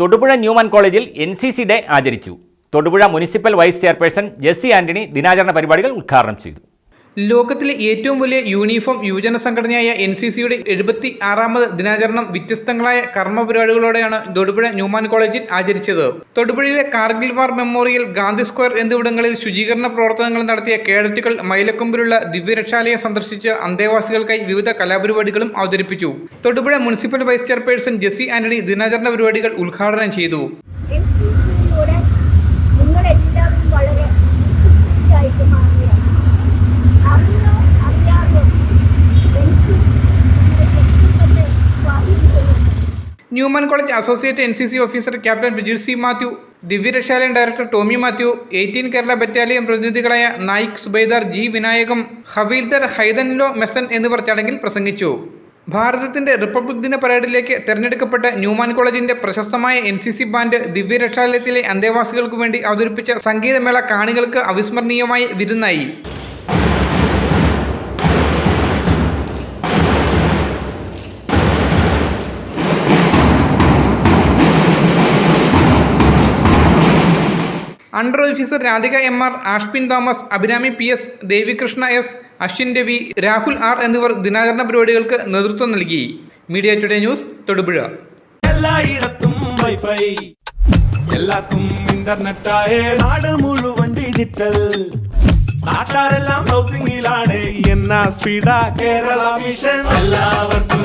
Thodupuzha Newman കോളേജിൽ N C C day ആചരിച്ചു. Thodupuzha municipal vice chairperson Jessy Antony ദിനാചരണ പരിപാടികൾ ഉദ്ഘാടനം ചെയ്തു. ലോകത്തിലെ ഏറ്റവും വലിയ യൂണിഫോം യുവജന സംഘടനയായ എൻ സി സിയുടെ എഴുപത്തി ആറാമത് ദിനാചരണം വ്യത്യസ്തങ്ങളായ കർമ്മ പരിപാടികളോടെയാണ് തൊടുപുഴ ന്യൂമാൻ കോളേജിൽ ആചരിച്ചത്. തൊടുപുഴയിലെ Kargil war memorial Gandhi square എന്നിവിടങ്ങളിൽ ശുചീകരണ പ്രവർത്തനങ്ങൾ നടത്തിയ കേഡറ്റുകൾ മൈലക്കൊമ്പിലുള്ള ദിവ്യരക്ഷാലയം സന്ദർശിച്ച് അന്തേവാസികൾക്കായി വിവിധ കലാപരിപാടികളും അവതരിപ്പിച്ചു. Thodupuzha municipal vice chairperson Jessy Antony ദിനാചരണ പരിപാടികൾ ഉദ്ഘാടനം ചെയ്തു. Newman college associate N C C officer captain Vijil C Mathew Divyarakshalayam director Tomy Mathew eighteen Kerala battalion പ്രതിനിധികളായ Naik Subedar G Vinayakam Havildar ഹൈദൻലോ മെസൻ എന്നിവർ ചടങ്ങിൽ പ്രസംഗിച്ചു. ഭാരതത്തിന്റെ റിപ്പബ്ലിക് ദിന പരേഡിലേക്ക് തെരഞ്ഞെടുക്കപ്പെട്ട ന്യൂമാൻ കോളേജിന്റെ പ്രശസ്തമായ എൻ സി സി ബാൻഡ് ദിവ്യരക്ഷാലയത്തിലെ അന്തേവാസികൾക്കു വേണ്ടി അവതരിപ്പിച്ച സംഗീതമേള കാണികൾക്ക് അവിസ്മരണീയമായി വിരുന്നായി. Under officer Radhika M R Ashpin Thomas Abhirami P S Devikrishna S Ashwin Ravi Rahul R എന്നിവർ ദിനാചരണ പരിപാടികൾക്ക് നേതൃത്വം നൽകി. Media today news Thodupuzha. എല്ലായിടത്തും വൈഫൈ. എല്ലാത്തും നാട് മുഴുവൻ ഡിജിറ്റൽ. നാട്ടാരെല്ലാം എന്നാ കേരള മിഷൻ. എല്ലാവർക്കും